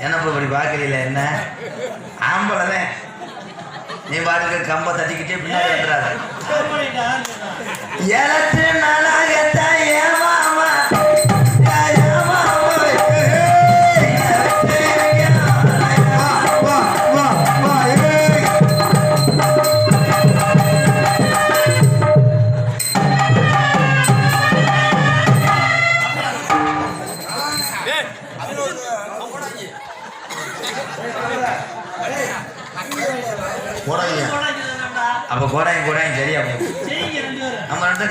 என்னப்பா இப்படி பார்க்கல என்ன? ஆம்பளை நீ பாட்டுக்கு கம்ப தட்டிக்கிட்டே பின்னாடி வந்துடாத ஏழத்து நாளாகத்தான்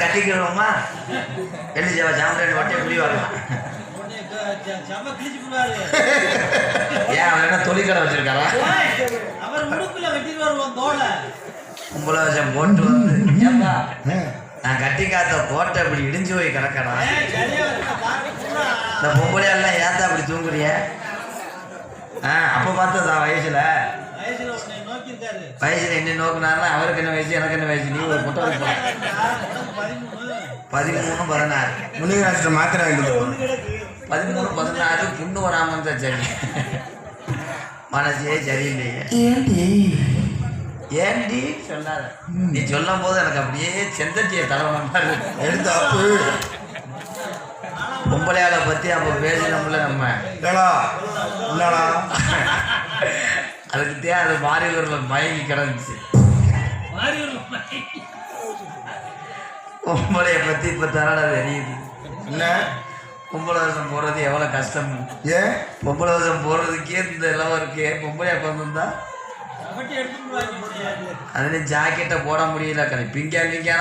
கட்டிக்கிறோமா? என்ன செய்வா சாம்பிராணி வட்டியை புளி வரலாம் ஏன் அவன் என்ன தொழிற்கடை வச்சிருக்காரா? அவர் முடுக்குல வெட்டிடுவார் தோலை கும்பல வச்சம் போட்டு வந்து ஏப்பா நான் கட்டி காத்த கோட்டை இப்படி இடிஞ்சு போய் கிடக்கடா. இந்த பொம்பளையெல்லாம் ஏத்தா அப்படி தூங்குறிய? ஆ அப்போ பார்த்ததா வயசுல? வயசுல என்ன நோக்குனாருன்னா அவருக்கு என்ன வயசு எனக்கு என்ன வயசு? நீ ஒரு முட்டை பதிமூணு பதினாறு. முனிகராஜ்ட்ட மாத்திரை வாங்கிட்டு பதிமூணு பதினாறு புண்ணு வராம இருந்தா சரி. மனசே சரியில்லையே. ஏண்டி? சொல்லாத. நீ சொல்லும் போது எனக்கு அப்படியே செந்தட்டிய தலைவன. எடுத்து அப்பு. பொம்பளையால பத்தி அப்ப பேசினோம்ல நம்ம. அதுக்கு அது மாறியூர்ல மயங்கி கிடந்துச்சு. ஒரு பையன். பொம்பளைய பத்தி இப்ப தரடா தெரியுது. என்ன? பொம்பளை வருஷம் போடுறது எவ்வளவு கஷ்டம். ஏன்? பொம்பளை வருஷம் போடுறதுக்கே இந்த எல்லாம் இருக்கே. பொம்பளையா பிறந்திருந்தா கபட்டி எடுத்துட்டு வாங்கி முடியாது அதுல ஜாக்கெட்டை போட முடியல. கடை பிங்கா பிங்கா.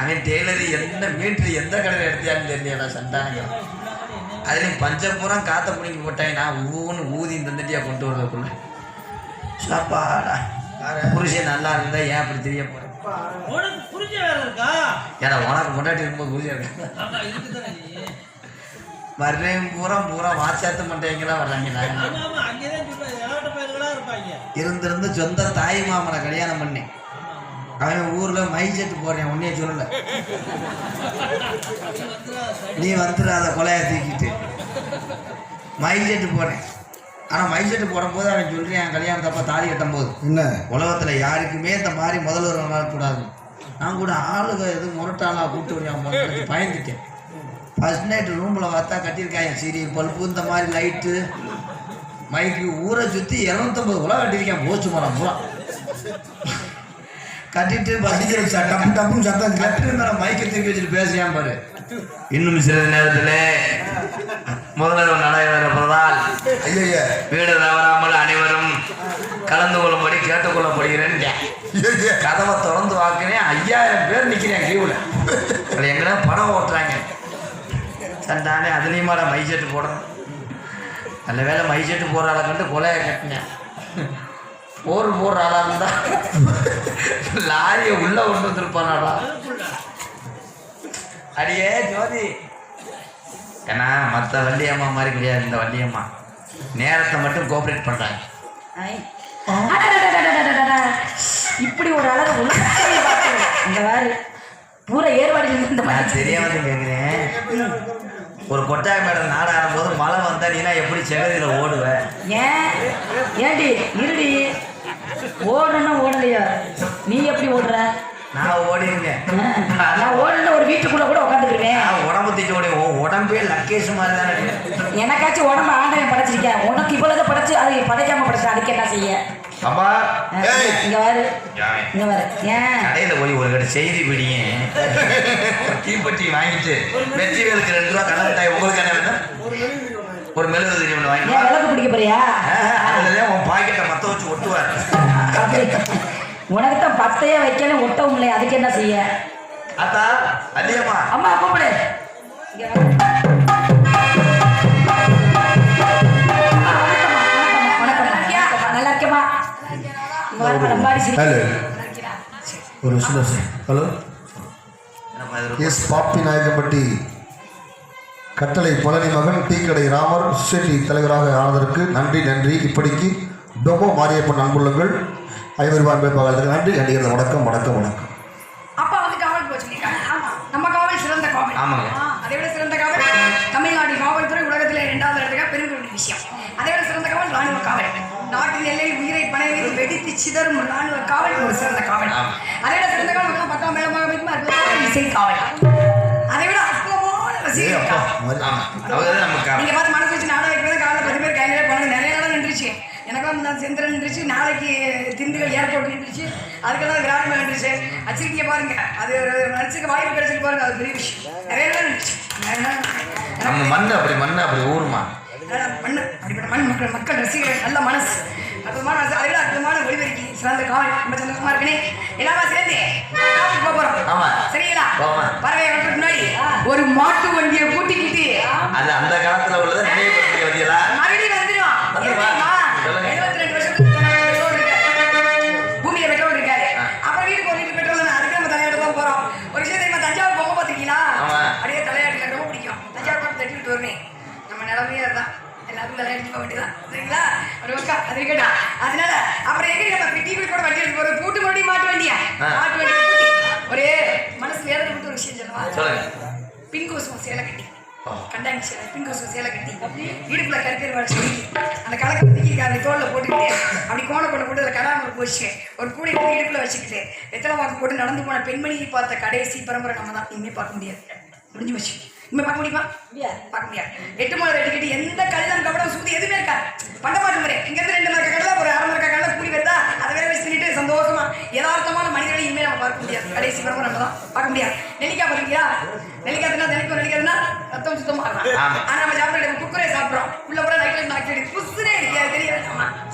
அவன் டெய்லர் எந்த மீட்ரு எந்த கடையில் எடுத்தியான்னு தெரியல சண்டாங்க அதுலேயும் பஞ்சபுரம் காத்த பிடிங்கி போட்டாங்க நான் ஊன்னு ஊதி தந்துட்டியா கொண்டு வரதுக்குள்ள சாப்பாடா. புருஷன் நல்லா இருந்தா ஏன் அப்படி தெரிய போறேன் உனக்கு புரிஞ்ச முன்னாடி ரொம்ப புரிஞ்ச வர்றேன் பூரா பூரா வாட்ஸ்அப் மண்டைங்களா வர்றாங்க இருந்திருந்து சொந்த தாய் மாமனை கல்யாணம் பண்ணேன். அவன் ஊர்ல மை செட்டு போறேன் உன்னே சொல்லல. நீ வந்துடாத கொலையா தூக்கிட்டு. மை செட்டு போறேன் ஆனா மை செட்டு போடும்போது அவன் சொல்றேன் என் கல்யாணத்தப்ப தாலி கட்டும் போது என்ன? உலகத்துல யாருக்குமே இந்த மாதிரி முதல்வர் வரக்கூடாது நான் கூட ஆளுக எதுவும் முரட்டாளா கூப்பிட்டு வரையாம பயந்துட்டேன். ஃபர்ஸ்ட் நைட் ரூமில் பார்த்தா கட்டியிருக்காங்க சீரியல் பல்பு இந்த மாதிரி லைட்டு மைக்கு ஊரை சுற்றி இரநூத்தம்பது உலகம் கட்டியிருக்கேன் போச்சு மரம் பூரா கட்டிட்டு பஸ் சட்டம் சத்தம் கேட்டு கட்டிட்டு மேலே மைக்கை தூக்கி வச்சுட்டு பேசுறியான் பாரு. இன்னும் சிறிது நேரத்தில் முதல்வர் நடைபெறப்பதால் ஐயா வீடு தவறாமல் அனைவரும் கலந்து கொள்ளும்படி கேட்டுக்கொள்ளப்படுகிறேன் கதவை திறந்து வாக்குறேன். ஐயாயிரம் பேர் நிற்கிறேன் கியூவில் அது எங்கன்னா படம் ஓட்டுறாங்க. சண்டானே அதுலேயுமாட மை செட்டு போடணும். நல்ல வேளை மை செட்டு போடுற ஆளை கண்டு கொலையை கட்டினேன். போர் போடுற ஆளாக இருந்தா லாரியை உள்ளே கொண்டு வந்துருப்பானாடா. அடியே ஜோதி. ஏன்னா மற்ற வள்ளியம்மா மாதிரி கிடையாது இந்த வள்ளியம்மா. நேரத்தை மட்டும் கோஆப்ரேட் பண்ணுறாங்க இப்படி ஒரு அளவு இந்த மாதிரி பூரா. ஏற்பாடு நான் தெரியாம கேட்குறேன் ஒரு கொட்டாய மேடம் நாட போது மழை வந்தா நீனா எப்படி செவரியில் ஓடுவேன் ஏன்? ஏடி இருடி. ஓடணும் ஓடலையா? நீ எப்படி ஓடுற? நான் ஓடிருக்கேன். நான் ஓடணும் ஒரு வீட்டுக்குள்ள கூட உட்காந்துருவேன் உடம்பு தூக்கி ஓடி உடம்பே லக்கேஷ் மாதிரி தானே. எனக்காச்சும் உடம்பு ஆண்டவன் படைச்சிருக்கேன் உனக்கு இவ்வளவு படைச்சு அது படைக்காம படைச்சு அதுக்கு என்ன செய்ய? ஏய். இங்க வாரு இங்க வாரு ஏன் கடையில் போய் ஒரு கடை செய்தி பிடியும் தீப்பெட்டி வாங்கிட்டு வெற்றி வேலுக்கு ரெண்டு ரூபா கடை மிட்டாய் உங்களுக்கு என்ன வேணும்? ஒரு மெழுகு திரி ஒன்று பிடிக்க போறியா? அதுல உன் பாக்கெட்டை மத்த வச்சு ஒட்டுவார். உனக்கு தான் பத்தையே வைக்கல ஒட்டவும் இல்லை. அதுக்கு என்ன செய்ய? அத்தா அல்லியம்மா அம்மா கூப்பிடு. ஒரு ஹலோ எஸ் பாப்பி நாயக்கம்பட்டி கட்டளை பழனி மகன் டீ கடை ராமர் சொசைட்டி தலைவராக ஆனதற்கு நன்றி நன்றி. இப்படிக்கு டொமோ மாரியப்பன் அன்புள்ளங்கள். ஐவருமான் போய் பகலுக்கு நன்றி. நடிகர் வணக்கம் வணக்கம் வணக்கம். அப்பா வந்து காவல் போச்சு நம்ம காவல் சிறந்த காவல். ஆமாங்க. அதை விட சிறந்த காவல் தமிழ்நாடு காவல்துறை உலகத்தில் இரண்டாவது இடத்துக்கு பெருங்கொண்ட விஷயம். அதை விட சிறந்த காவல் ராணுவ காவல். நாட்டின் எல்லையில் உயிரை பணையை வெடித்து சிதறும் ராணுவ காவல் ஒரு சிறந்த காவல். அதை விட சிறந்த காவல் பத்தாம் மேலமாக அற்புதமான இசை காவல். அதை விட அற்புதமான ரசிகர் காவல். நீங்க பார்த்து மனசு வச்சு நாடகம் காவல பத்து பேர் கையிலே போனது நிறைய நாடகம் நின்றுச்சு. முன்னாடி செந்திரன் நின்றுச்சு நாளைக்கு திண்டுக்கல் ஏர்போர்ட் நின்றுச்சு அதுக்கெல்லாம் விராட் நின்றுச்சு வச்சிருக்கீங்க பாருங்க. அது ஒரு நடிச்சுக்க வாய்ப்பு கிடைச்சிருக்கு பாருங்க. அது பெரிய விஷயம். நிறைய நம்ம மண்ணு அப்படி மண்ணு அப்படி ஊருமா? மண் அப்படிப்பட்ட மண் மக்கள் மக்கள் ரசிகர்கள் நல்ல மனசு. அற்புதமான மனசு. அதை விட அற்புதமான ஒளிபெருக்கி சிறந்த காவல் ரொம்ப சந்தோஷமா இருக்குனே. எல்லாமே சேர்ந்து போறோம். ஆமா. சரிங்களா. பறவை முன்னாடி ஒரு மாட்டு வண்டியை கூட்டிக்கிட்டு அது அந்த காலத்துல உள்ளதை நினைவுபடுத்திக்க ஒரு ஒக்கா அது இருக்கட்டா அதனால அப்புறம் எங்க நம்ம டிவி கூட வண்டி எடுத்து போறோம் கூட்டு மறுபடியும் மாட்டு வண்டியா. மாட்டு வண்டி ஒரே மனசு வேதனை விட்டு ஒரு விஷயம் சொல்லவா? சொல்லுங்க. பின்கோசம் சேலை கட்டி. கண்டாங்க சேலை பின்கோசம் சேலை கட்டி. இடுப்புல கருக்கர் வர சொல்லி அந்த கலக்கத்தை தூக்கி அந்த தோல்ல போட்டுக்கிட்டு அப்படி கோண கொண்டு போட்டு அதில் கடாமல் போச்சு. ஒரு கூடை போய் இடுப்புல வச்சுக்கிட்டு எத்தனை வாக்கு போட்டு நடந்து போன பெண்மணியை பார்த்த கடைசி பரம்பரை நம்ம தான் இனிமே பார்க்க முடியாது. முடிஞ்சு வச்சு இனிமே பார்க்க முடியுமா? பார்க்க முடியாது. எட்டு முறை வெட்டிக்கிட்டு எந்த கல்லம் கபடம் சூதி எதுவுமே இருக்காது. பண்ட மாட்டு முறை. இங்கேருந்து ரெண்டு மரக்க கடலை ஒரு அரை மரக்க கடலை கூடி வருதா? அதை வேற வச்சு தின்னுட்டு சந்தோஷமா யதார்த்தமான மனிதர்களை இனிமே நம்ம பார்க்க முடியாது. கடைசி பரம்பரை நம்ம தான் பார்க்க முடியாது. நெல்லிக்காய் பாருங்களா நெல்லிக்காய் தின்னா தினைக்கும் நெல்லிக்காய்னா ரத்தம் சுத்தமா ஆமா. இருக்கும் ஆனா நம்ம சாப்பிட குக்குரே சாப்பிடுறோம். உள்ள பூரா நைட்ல நாக்கி புஸ்ஸுனே இருக்கு. அது தெரிய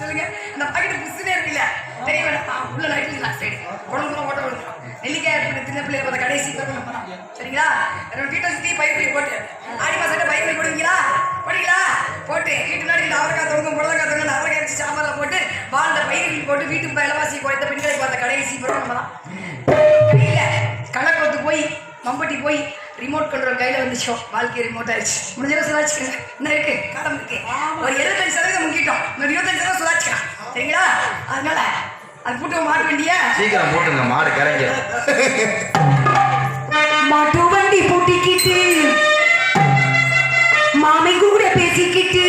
சொல்லுங்க. அந்த பாக்கெட் புஸ்ஸுனே இருக்குல்ல. தெரிய வேண்டாமா. உள்ள நைட்ல நாக் சைடு குழம்பு ஓட்ட விழுந்துரும் நெல்லிக்காய் எப்படி சின்ன பிள்ளைய பார்த்த கடைசி பருவம் நம்ம சரிங்களா? ரெண்டு வீட்டை சுற்றி பயிர் போட்டு. ஆடி மாசம் பயிர் போடுவீங்களா? போடுவீங்களா? போட்டு வீட்டு முன்னாடி இந்த அவரைக்காய் தொங்கும் புடலக்காய் தொங்கும் அவரைக்காய் வச்சு சாம்பார்ல போட்டு வாழ்ந்த பயிர்கள் போட்டு வீட்டுக்கு இலவாசி குறைத்த பெண்களை பார்த்த கடைசி பருவம் நம்ம தான். கையில கணக்கு போய் மம்பட்டி போய் ரிமோட் கண்ட்ரோல் கையில் வந்துச்சோ வாழ்க்கை ரிமோட் ஆயிடுச்சு. முடிஞ்ச சுதாச்சுக்கங்க இன்னும் இருக்கு? காலம் இருக்கு. ஒரு எழுபத்தஞ்சு சதவீதம் முக்கிட்டோம் இன்னொரு இருபத்தஞ்சு சதவீதம் சுதாச்சுக்கலாம் சரிங்களா? அதனால அது போட்டு மாட்ட வேண்டிய? சீக்கிரம் போட்டுங்க மாடு கரைங்க. மாட்டு வண்டி பூட்டிக்கிட்டு மாமி கூட பேசிக்கிட்டு.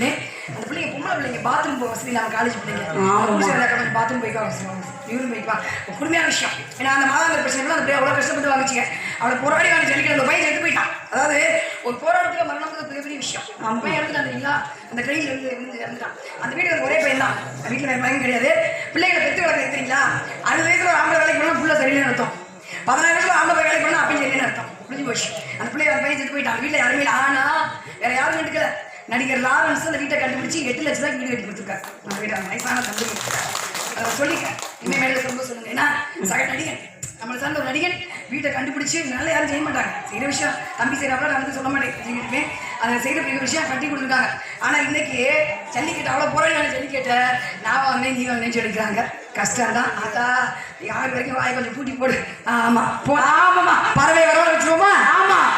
போயிருந்தேன் அந்த பிள்ளைங்க பொம்பளை பிள்ளைங்க பாத்ரூம் போக வசதி இல்லாமல் காலேஜ் பிள்ளைங்க. பாத்ரூம் போய்க்கா இவரும் போய்ப்பா கொடுமையான விஷயம். ஏன்னா அந்த மாதாந்திர பிரச்சனை அந்த பிள்ளை அவ்வளோ கஷ்டப்பட்டு வாங்கிச்சிங்க. அவளை போராடி வாங்கி ஜல்லிக்கல அந்த பையன் செத்து போயிட்டான். அதாவது ஒரு போராட்டத்துக்கு மரணம் பெரிய விஷயம். அவன் பையன் இறந்துட்டான் தெரியுங்களா? அந்த ட்ரெயினில் இருந்து இருந்து இறந்துட்டான். அந்த வீட்டுக்கு ஒரே பையன் தான். வீட்டில் வேறு பையன் கிடையாது. பிள்ளைகளை பெற்று வளர்க்க தெரியுங்களா? அறுபது வயசுல ஒரு ஆம்பளை வேலைக்கு போனால் புள்ள சரியில்லைன்னு அர்த்தம். பதினாறு வயசுல ஆம்பளை வேலைக்கு போனால் அப்பயும் சரியில்லைன்னு அர்த்தம். முடிஞ்சு போச்சு. அந்த பிள்ளைய பையன் செத்து போயிட்டான். வீட்டில் யாருமே இல்லை. ஆனா வேற யாரும் கண்டுக்கல நடிகர் லாரன்ஸ் அந்த வீட்டை கண்டுபிடிச்சி எட்டு லட்சம் ரூபாய்க்கு வீடு கட்டி கொடுத்துருக்காரு. நம்ம வீடு வயசான தம்பி அதை சொல்லிக்கிறேன் மேலே ரொம்ப சொல்லுங்க ஏன்னா சக நடிகன் நம்மளை சார்ந்த ஒரு நடிகன் வீட்டை கண்டுபிடிச்சு நல்ல யாரும் செய்ய மாட்டாங்க. செய்கிற விஷயம் தம்பி செய்கிறாப்புல நான் வந்து சொல்ல மாட்டேன். அதை செய்கிற பெரிய விஷயம் கட்டி கொடுத்துருக்காங்க. ஆனால் இன்னைக்கு ஜல்லிக்கட்டு அவ்வளோ போறேன் ஜல்லிக்கட்டை நான் வந்தேன் நீ வந்தேன்னு சொல்லிக்கிறாங்க கஷ்டம் தான். அதா யார் வரைக்கும் வாயை கொஞ்சம் பூட்டி போடு. ஆமாம் போ. ஆமாம்மா. பறவை வர வச்சுருவோமா? ஆமாம்